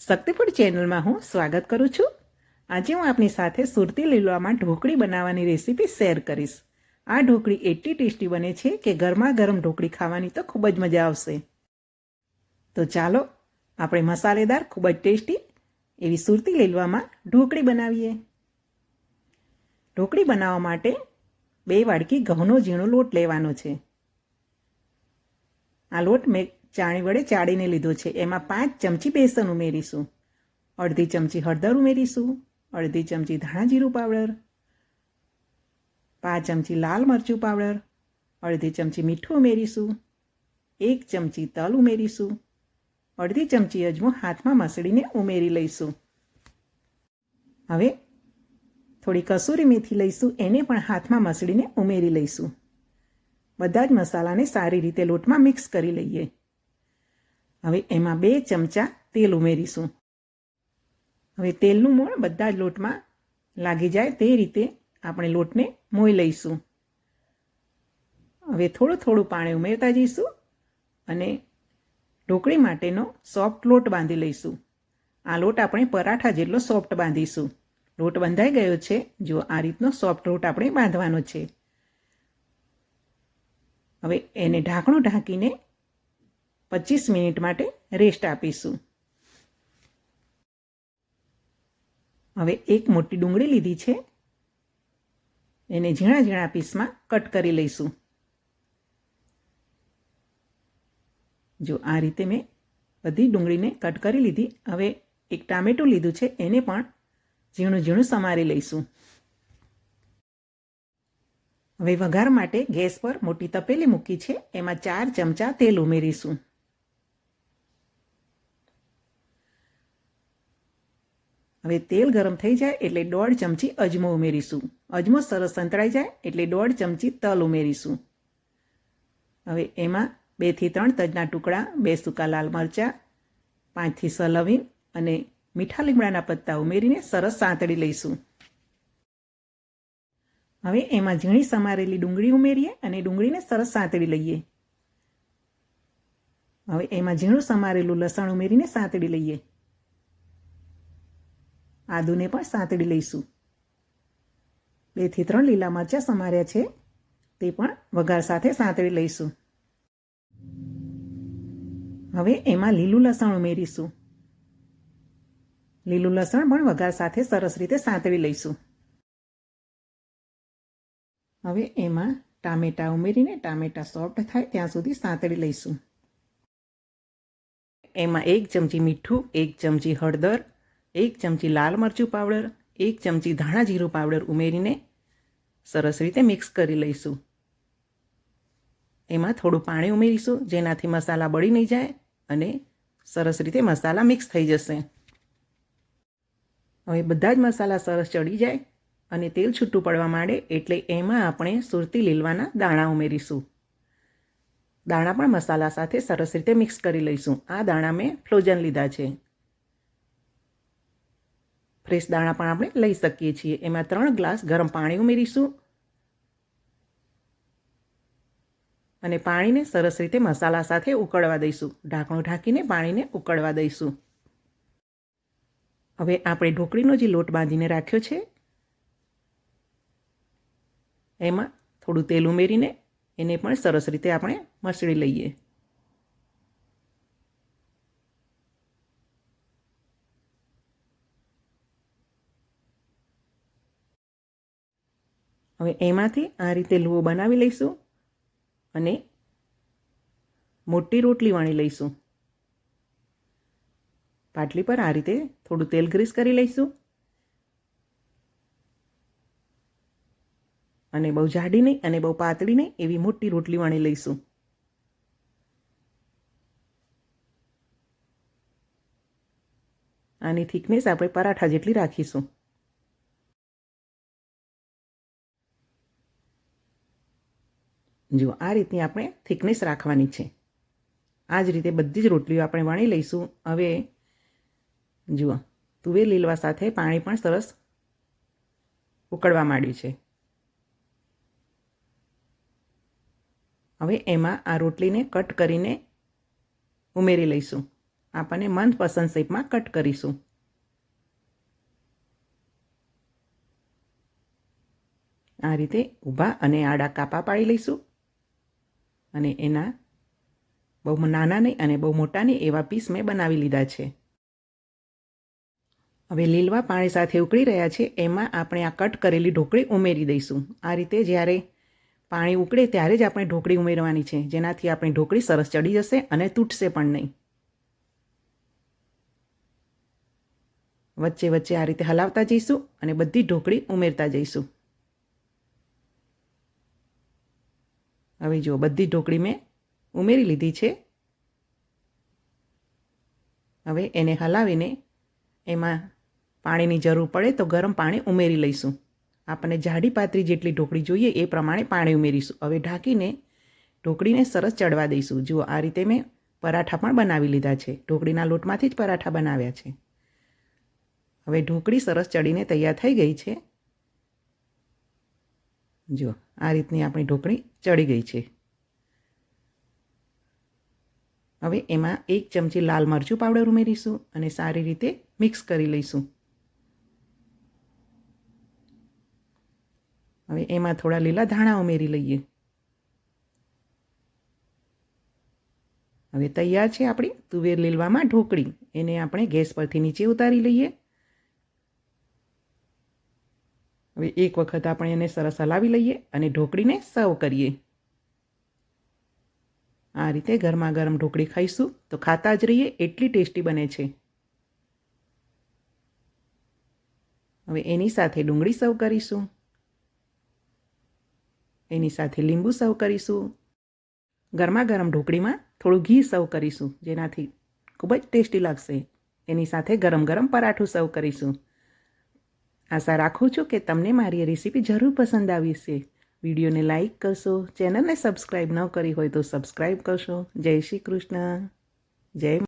શક્તિફૂડ ચેનલમાં હું સ્વાગત કરું છું. આજે હું આપની સાથે સુરતી લીલવામાં ઢોકળી બનાવવાની રેસીપી શેર કરીશ. આ ઢોકળી એટલી ટેસ્ટી બને છે કે ગરમા ગરમ ઢોકળી ખાવાની તો ખૂબ જ મજા આવશે. તો ચાલો, આપણે મસાલેદાર ખૂબ જ ટેસ્ટી એવી સુરતી લીલવામાં ઢોકળી બનાવીએ. ઢોકળી બનાવવા માટે બે વાડકી ઘઉંનો ઝીણો લોટ લેવાનો છે. આ લોટ મેં ચાણી વડે ચાળીને લીધો છે. એમાં પાંચ ચમચી બેસન ઉમેરીશું. અડધી ચમચી હળદર ઉમેરીશું. અડધી ચમચી ધાણા જીરું પાવડર. પાંચ ચમચી લાલ મરચું પાવડર. અડધી ચમચી મીઠું ઉમેરીશું. એક ચમચી તલ ઉમેરીશું. અડધી ચમચી અજમો હાથમાં મસળીને ઉમેરી લઈશું. હવે થોડી કસૂરી મેથી લઈશું. એને પણ હાથમાં મસળીને ઉમેરી લઈશું. બધા જ મસાલાને સારી રીતે લોટમાં મિક્સ કરી લઈએ. હવે એમાં બે ચમચા તેલ ઉમેરીશું. હવે તેલનું મોણ બધા જ લોટમાં લાગી જાય તે રીતે આપણે લોટને મોઈ લઈશું. હવે થોડું થોડું પાણી ઉમેરતા જઈશું અને ઢોકળી માટેનો સોફ્ટ લોટ બાંધી લઈશું. આ લોટ આપણે પરાઠા જેટલો સોફ્ટ બાંધીશું. લોટ બંધાઈ ગયો છે. જો આ રીતનો સોફ્ટ લોટ આપણે બાંધવાનો છે. હવે એને ઢાંકણું ઢાંકીને પચીસ મિનિટ માટે રેસ્ટ આપીશું. હવે એક મોટી ડુંગળી લીધી છે. એને ઝીણા ઝીણા પીસમાં કટ કરી લઈશું. જો આ રીતે મેં બધી ડુંગળીને કટ કરી લીધી, હવે એક ટામેટું લીધું છે, એને પણ ઝીણું ઝીણું સમારી લઈશું. હવે વઘાર માટે ગેસ પર મોટી તપેલી મૂકી છે, એમાં ચાર ચમચા તેલ ઉમેરીશું. હવે તેલ ગરમ થઈ જાય એટલે દોઢ ચમચી અજમો ઉમેરીશું. અજમો સરસ સંતળાઈ જાય એટલે દોઢ ચમચી તલ ઉમેરીશું. હવે એમાં બેથી ત્રણ તજના ટુકડા, બે સૂકા લાલ મરચાં પાંચથી છ લવિંગ અને મીઠા લીમડાના પત્તા ઉમેરીને સરસ સાંતળી લઈશું. હવે એમાં ઝીણી સમારેલી ડુંગળી ઉમેરીએ અને ડુંગળીને સરસ સાંતળી લઈએ. હવે એમાં ઝીણું સમારેલું લસણ ઉમેરીને સાંતળી લઈએ. આદુને પણ સાંતળી લઈશું. બેથી ત્રણ લીલા મરચાં સમાર્યા છે. તે પણ વઘાર સાથે સાંતળી લઈશું. હવે એમાં લીલું લસણ ઉમેરીશું. લીલું લસણ પણ વઘાર સાથે સરસ રીતે સાંતળી લઈશું. હવે એમાં ટામેટા ઉમેરીને ટામેટા સોફ્ટ થાય ત્યાં સુધી સાંતળી લઈશું. એમાં એક ચમચી મીઠું, એક ચમચી હળદર એક ચમચી લાલ મરચું પાવડર, એક ચમચી ધાણા જીરું પાવડર ઉમેરીને સરસ રીતે મિક્સ કરી લઈશું. એમાં થોડું પાણી ઉમેરીશું, જેનાથી મસાલા બળી નહીં જાય અને સરસ રીતે મસાલા મિક્સ થઈ જશે. હવે બધા જ મસાલા સરસ ચડી જાય અને તેલ છૂટું પડવા માંડે એટલે એમાં આપણે સુરતી લીલવાના દાણા ઉમેરીશું. દાણા પણ મસાલા સાથે સરસ રીતે મિક્સ કરી લઈશું. આ દાણા મેં ફ્લોજન લીધા છે. ફ્રેશ દાણા પણ આપણે લઈ શકીએ છીએ. એમાં ત્રણ ગ્લાસ ગરમ પાણી ઉમેરીશું. અને પાણીને સરસ રીતે મસાલા સાથે ઉકળવા દઈશું. ઢાંકણું ઢાંકીને પાણીને ઉકળવા દઈશું. હવે આપણે ઢોકળીનો જે લોટ બાંધીને રાખ્યો છે, એમાં થોડું તેલ ઉમેરીને એને પણ સરસ રીતે આપણે મસળી લઈએ. હવે એમાંથી આ રીતે લુઓ બનાવી લઈશું અને મોટી રોટલી વણી લઈશું. પાટલી પર આ રીતે થોડું તેલ ગ્રીસ કરી લઈશું અને બહુ જાડી નહીં અને બહુ પાતળી નહીં એવી મોટી રોટલી વણી લઈશું. આની થિકનેસ આપણે પરાઠા જેટલી રાખીશું. જુઓ, આ રીતની આપણે થિકનેસ રાખવાની છે. આ જ રીતે બધી જ રોટલીઓ આપણે વણી લઈશું. હવે જુઓ, તુવેર લીલવા સાથે પાણી પણ સરસ ઉકળવા માંડ્યું છે. હવે એમાં આ રોટલીને કટ કરીને ઉમેરી લઈશું. આપણને મનપસંદ શેપમાં કટ કરીશું. આ રીતે ઊભા અને આડા કાપા પાડી લઈશું. અને એના બહુ નાના નહીં અને બહુ મોટા નહીં એવા પીસ મેં બનાવી લીધા છે. હવે લીલવા પાણી સાથે ઉકળી રહ્યા છે. એમાં આપણે આ કટ કરેલી ઢોકળી ઉમેરી દઈશું. આ રીતે જ્યારે પાણી ઉકળે ત્યારે જ આપણે ઢોકળી ઉમેરવાની છે. જેનાથી આપણી ઢોકળી સરસ ચડી જશે અને તૂટશે પણ નહીં. વચ્ચે વચ્ચે આ રીતે હલાવતા જઈશું અને બધી ઢોકળી ઉમેરતા જઈશું. હવે જુઓ, બધી ઢોકળી મેં ઉમેરી લીધી છે. હવે એને હલાવીને એમાં પાણીની જરૂર પડે તો ગરમ પાણી ઉમેરી લઈશું. આપણને જાડી પાતળી જેટલી ઢોકળી જોઈએ એ પ્રમાણે પાણી ઉમેરીશું. હવે ઢાંકીને ઢોકળીને સરસ ચડવા દઈશું. જુઓ, આ રીતે મેં પરાઠા પણ બનાવી લીધા છે. ઢોકળીના લોટમાંથી જ પરાઠા બનાવ્યા છે. હવે ઢોકળી સરસ ચડીને તૈયાર થઈ ગઈ છે. જો આ રીતની આપણી ઢોકળી ચડી ગઈ છે. હવે એમાં એક ચમચી લાલ મરચું પાવડર ઉમેરીશું અને સારી રીતે મિક્સ કરી લઈશું. હવે એમાં થોડા લીલા ધાણા ઉમેરી લઈએ. હવે તૈયાર છે આપણી તુવેર લીલવામાં ઢોકળી. એને આપણે ગેસ પરથી નીચે ઉતારી લઈએ. હવે એક વખત આપણે એને સરસ હલાવી લઈએ અને ઢોકળીને સર્વ કરીએ. આ રીતે ગરમા ગરમ ઢોકળી ખાઈશું. તો ખાતા જ રહીએ, એટલી ટેસ્ટી બને છે. હવે એની સાથે ડુંગળી સર્વ કરીશું. એની સાથે લીંબુ સર્વ કરીશું. ગરમા ગરમ ઢોકળીમાં થોડું ઘી સર્વ કરીશું, જેનાથી ખૂબ જ ટેસ્ટી લાગશે. એની સાથે ગરમ ગરમ પરાઠું સર્વ કરીશું. આશા રાખું છું કે તમને મારી રેસીપી જરૂર પસંદ આવી છે વિડીયોને લાઇક કરશો ચેનલને સબસ્ક્રાઈબ ન કરી હોય તો સબસ્ક્રાઈબ કરશો. જય શ્રી કૃષ્ણ. જય